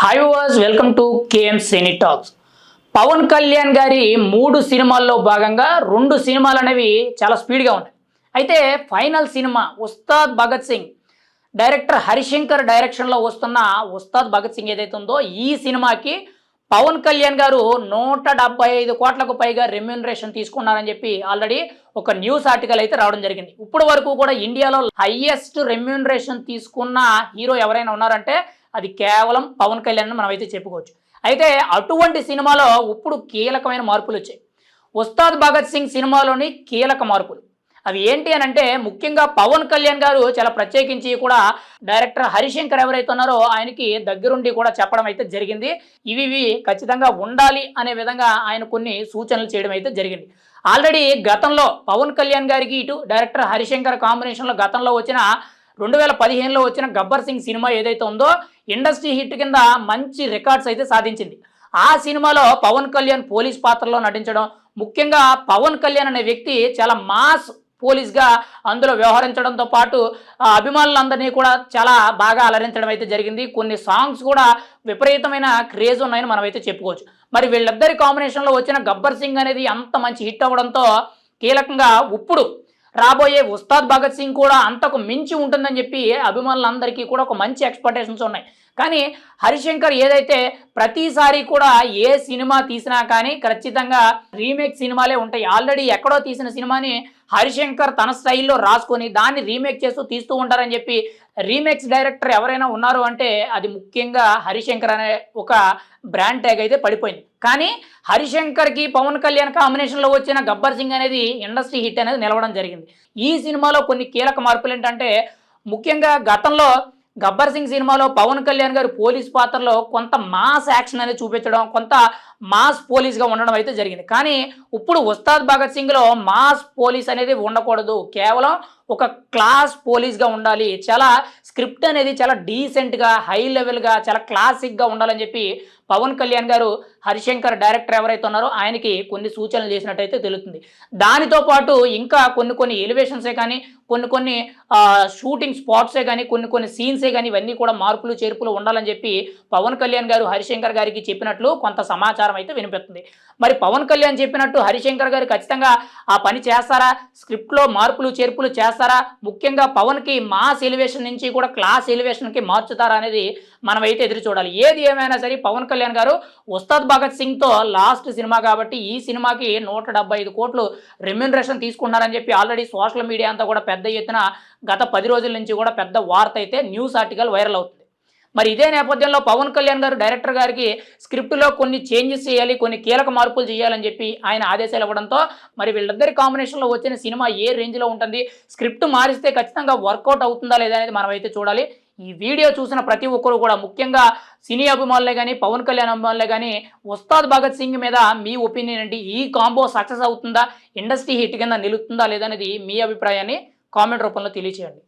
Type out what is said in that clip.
Hi was welcome to KM cine talks Pawan Kalyan గారి మూడు సినిమాల్లో భాగంగా రెండు సినిమాలు అనేవి చాలా స్పీడ్గా ఉన్నాయి. అయితే final cinema Ustaad Bhagat Singh director Harishankar డైరెక్షన్లో వస్తున్న ఉస్తాద్ భగత్ సింగ్ ఏదైతే ఉందో ఈ సినిమాకి పవన్ కళ్యాణ్ గారు నూట డెబ్బై ఐదు కోట్లకు పైగా రెమ్యూనరేషన్ తీసుకున్నారని చెప్పి ఆల్రెడీ ఒక న్యూస్ ఆర్టికల్ అయితే రావడం జరిగింది. ఇప్పటి వరకు కూడా ఇండియాలో హైయెస్ట్ రెమ్యూనరేషన్ తీసుకున్న హీరో ఎవరైనా ఉన్నారంటే అది కేవలం పవన్ కళ్యాణ్ అని మనం అయితే చెప్పుకోవచ్చు. అయితే అటువంటి సినిమాలో ఇప్పుడు కీలకమైన మార్పులు వచ్చాయి. ఉస్తాద్ భగత్ సింగ్ సినిమాలోని కీలక మార్పులు. అవి ఏంటి అని అంటే ముఖ్యంగా పవన్ కళ్యాణ్ గారు చాలా ప్రత్యేకించి కూడా డైరెక్టర్ హరిశంకర్ ఎవరైతే ఉన్నారో ఆయనకి దగ్గరుండి కూడా చెప్పడం అయితే జరిగింది. ఇవి ఇవి ఖచ్చితంగా ఉండాలి అనే విధంగా ఆయన కొన్ని సూచనలు చేయడం అయితే జరిగింది. ఆల్రెడీ గతంలో పవన్ కళ్యాణ్ గారికి ఇటు డైరెక్టర్ హరిశంకర్ కాంబినేషన్లో గతంలో వచ్చిన రెండు వేల పదిహేనులో వచ్చిన గబ్బర్ సింగ్ సినిమా ఏదైతే ఉందో ఇండస్ట్రీ హిట్ కింద మంచి రికార్డ్స్ అయితే సాధించింది. ఆ సినిమాలో పవన్ కళ్యాణ్ పోలీస్ పాత్రలో నటించడం ముఖ్యంగా పవన్ కళ్యాణ్ అనే వ్యక్తి చాలా మాస్ పోలీస్గా అందులో వ్యవహరించడంతో పాటు అభిమానులందరినీ కూడా చాలా బాగా అలరించడం అయితే జరిగింది. కొన్ని సాంగ్స్ కూడా విపరీతమైన క్రేజ్ ఉన్నాయని మనం అయితే చెప్పుకోవచ్చు. మరి వీళ్ళిద్దరి కాంబినేషన్లో వచ్చిన గబ్బర్ సింగ్ అనేది అంత మంచి హిట్ అవ్వడంతో కీలకంగా ఇప్పుడు రాబోయే ఉస్తాద్ భగత్ సింగ్ కూడా అంతకు మించి ఉంటుందని చెప్పి అభిమానులందరికీ కూడా ఒక మంచి ఎక్స్పెక్టేషన్స్ ఉన్నాయి. కానీ హరిశంకర్ ఏదైతే ప్రతిసారి కూడా ఏ సినిమా తీసినా కానీ ఖచ్చితంగా రీమేక్ సినిమాలే ఉంటాయి. ఆల్రెడీ ఎక్కడో తీసిన సినిమాని హరిశంకర్ తన స్టైల్లో రాసుకొని దాన్ని రీమేక్ చేస్తూ తీస్తూ ఉంటారని చెప్పి రీమేక్స్ డైరెక్టర్ ఎవరైనా ఉన్నారు అంటే అది ముఖ్యంగా హరిశంకర్ అనే ఒక బ్రాండ్ ట్యాగ్ అయితే పడిపోయింది. కానీ హరిశంకర్కి పవన్ కళ్యాణ్ కాంబినేషన్లో వచ్చిన గబ్బర్ సింగ్ అనేది ఇండస్ట్రీ హిట్ అనేది నిలవడం జరిగింది. ఈ సినిమాలో కొన్ని కీలక మార్పులు ఏంటంటే ముఖ్యంగా గతంలో గబ్బర్ సింగ్ సినిమాలో పవన్ కళ్యాణ్ గారు పోలీస్ పాత్రలో కొంత మాస్ యాక్షన్ అనేది చూపించడం కొంత మాస్ పోలీస్గా ఉండడం అయితే జరిగింది. కానీ ఇప్పుడు ఉస్తాద్ భగత్ సింగ్లో మాస్ పోలీస్ అనేది ఉండకూడదు. కేవలం ఒక క్లాస్ పోలీస్గా ఉండాలి. చాలా స్క్రిప్ట్ అనేది చాలా డీసెంట్గా హై లెవెల్గా చాలా క్లాసిక్గా ఉండాలని చెప్పి పవన్ కళ్యాణ్ గారు హరిశంకర్ డైరెక్టర్ ఎవరైతే ఉన్నారో ఆయనకి కొన్ని సూచనలు చేసినట్టయితే తెలుస్తుంది. దానితో పాటు ఇంకా కొన్ని కొన్ని ఎలివేషన్సే కానీ కొన్ని కొన్ని షూటింగ్ స్పాట్సే కానీ కొన్ని కొన్ని సీన్సే కానీ ఇవన్నీ కూడా మార్పులు చేర్పులు ఉండాలని చెప్పి పవన్ కళ్యాణ్ గారు హరిశంకర్ గారికి చెప్పినట్లు కొంత సమాచారం అయితే వినిపిస్తుంది. మరి పవన్ కళ్యాణ్ చెప్పినట్టు హరిశంకర్ గారు ఖచ్చితంగా ఆ పని చేస్తారా? స్క్రిప్ట్లో మార్పులు చేర్పులు చేస్తారా? ముఖ్యంగా పవన్కి మాస్ ఎలివేషన్ నుంచి కూడా క్లాస్ ఎలివేషన్కి మార్చుతారా అనేది మనమైతే ఎదురు చూడాలి. ఏది ఏమైనా సరే పవన్ కళ్యాణ్ గారు ఉస్తాద్ భగత్ సింగ్తో లాస్ట్ సినిమా కాబట్టి ఈ సినిమాకి నూట ఐదు కోట్లు రెమ్యూనరేషన్ తీసుకున్నారని చెప్పి ఆల్రెడీ సోషల్ మీడియా అంతా కూడా పెద్ద ఎత్తున గత పది రోజుల నుంచి కూడా పెద్ద వార్త అయితే న్యూస్ ఆర్టికల్ వైరల్ అవుతుంది. మరి ఇదే నేపథ్యంలో పవన్ కళ్యాణ్ గారు డైరెక్టర్ గారికి స్క్రిప్ట్లో కొన్ని చేంజెస్ చేయాలి కొన్ని కీలక మార్పులు చేయాలని చెప్పి ఆయన ఆదేశాలు ఇవ్వడంతో మరి వీళ్ళిద్దరి కాంబినేషన్లో వచ్చిన సినిమా ఏ రేంజ్లో ఉంటుంది స్క్రిప్ట్ మారిస్తే ఖచ్చితంగా వర్కౌట్ అవుతుందా లేదా అనేది మనం అయితే చూడాలి. ఈ వీడియో చూసిన ప్రతి ఒక్కరు కూడా ముఖ్యంగా సినీ అభిమానులే కానీ పవన్ కళ్యాణ్ అభిమానులే కానీ ఉస్తాద్ భగత్ సింగ్ మీద మీ ఒపీనియన్ ఏంటి? ఈ కాంబో సక్సెస్ అవుతుందా? ఇండస్ట్రీ హిట్ కింద నిలుస్తుందా లేదనేది మీ అభిప్రాయాన్ని కామెంట్ రూపంలో తెలియచేయండి.